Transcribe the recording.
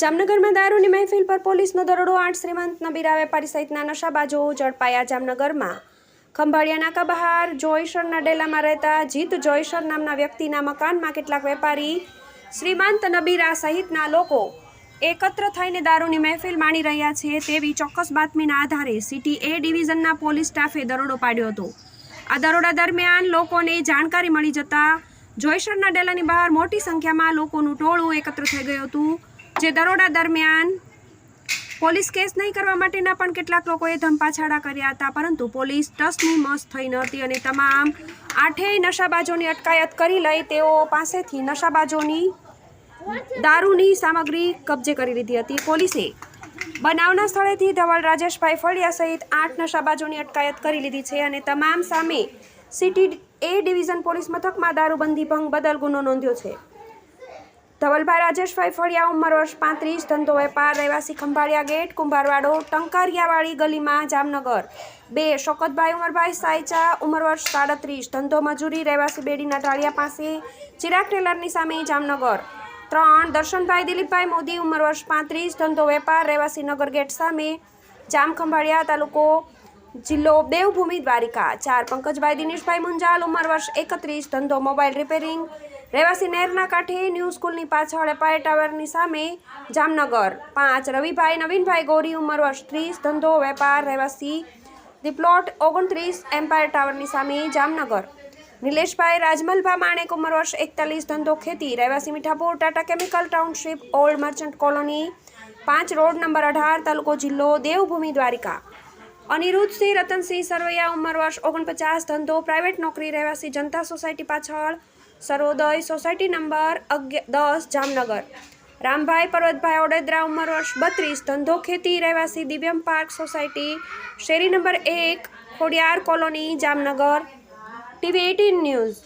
જામનગરમાં દારૂની મહેફિલ પર પોલીસનો દરોડો આઠ શ્રીમંત નબીરા વેપારી સહિતના નશાબાજો ઝડપાયા જામનગરમાં. ખંભાળિયા નાકા બહાર જોઈસરના ડેલામાં રહેતા જીત જોઈશર નામના વ્યક્તિના મકાનમાં કેટલાક વેપારી શ્રીમંત નબીરા સહિતના લોકો એકત્ર થઈને દારૂની મહેફિલ માણી રહ્યા છે તેવી ચોક્કસ બાતમીના આધારે સિટી એ ડિવિઝનના પોલીસ સ્ટાફે દરોડો પાડ્યો હતો. આ દરોડા દરમિયાન લોકોને જાણકારી મળી જતા જોઈશર ડેલાની બહાર મોટી સંખ્યામાં લોકોનું ટોળું એકત્ર થઈ ગયું હતું. જે દરોડા દરમિયાન પોલીસ કેસ નહીં કરવા માટેના પણ કેટલાક લોકોએ ધમપાછાડા કર્યા હતા, પરંતુ પોલીસ ટસની મસ્ત થઈ નહોતી અને તમામ આઠેય નશાબાજોની અટકાયત કરી લઈ તેઓ પાસેથી નશાબાજોની દારૂની સામગ્રી કબજે કરી લીધી હતી. પોલીસે બનાવના સ્થળેથી ધવલ રાજેશભાઈ ફળિયા સહિત આઠ નશાબાજોની અટકાયત કરી લીધી છે અને તમામ સામે સિટી એ ડિવિઝન પોલીસ મથકમાં દારૂબંધી ભંગ બદલ ગુનો નોંધ્યો છે. ધવલભાઈ રાજેશભાઈ ફળિયા ઉંમર વર્ષ પાંત્રીસ, ધંધો વેપાર, રહેવાસી ખંભાળિયા ગેટ, કુંભારવાડો ટંકારિયાવાળી ગલીમાં જામનગર. બે, શોકતભાઈ, ઉમરભાઈ સાયચા, ઉંમર વર્ષ સાડત્રીસ, ધંધો મજૂરી, રહેવાસી બેડીના ઢાળિયા પાસે, ચિરાગ ટેલરની સામે જામનગર. ત્રણ, દર્શનભાઈ, દિલીપભાઈ મોદી, ઉંમર વર્ષ પાંત્રીસ, ધંધો વેપાર, રહેવાસી નગર ગેટ સામે જામ ખંભાળિયા તાલુકો જિલ્લો દેવભૂમિ દ્વારિકા. ચાર, પંકજભાઈ, દિનેશભાઈ મુંજાલ, ઉંમર વર્ષ એકત્રીસ, ધંધો મોબાઈલ રિપેરિંગ રહેવાસી નહેરના કાંઠે ન્યૂ સ્કૂલની પાછળ એપાયર ટાવરની સામે જામનગર. પાંચ, રવિભાઈ, નવીનભાઈ ગોરી ઉંમર વર્ષ ત્રીસ, ધંધો, વેપાર, રહેવાસી ધી પ્લોટ ઓગણત્રીસ, એમ્પાયર ટાવરની સામે જામનગર. નિલેશભાઈ રાજમલભા માણેક ઉંમર વર્ષ એકતાલીસ, ધંધો, ખેતી. રહેવાસી Mithapur, Tata chemical township, old merchant colony. પાંચ, રોડ નંબર અઢાર, તાલુકો જિલ્લો દેવભૂમિ દ્વારિકા. અનિરુદ્ધસિંહ, રતનસિંહ સરવૈયા ઉંમર વર્ષ ઓગણપચાસ, ધંધો, પ્રાઇવેટ નોકરી, રહેવાસી જનતા સોસાયટી પાછળ સરોદય સોસાયટી નંબર અગિયાર દસ, જામનગર. રામભાઈ પર્વતભાઈ ઓડેદરા ઉંમર વર્ષ બત્રીસ, ધંધો ખેતી રહેવાસી દિવ્યમ પાર્ક સોસાયટી, શેરી નંબર એક, Khodiyar colony, Jamnagar. TV eighteen news.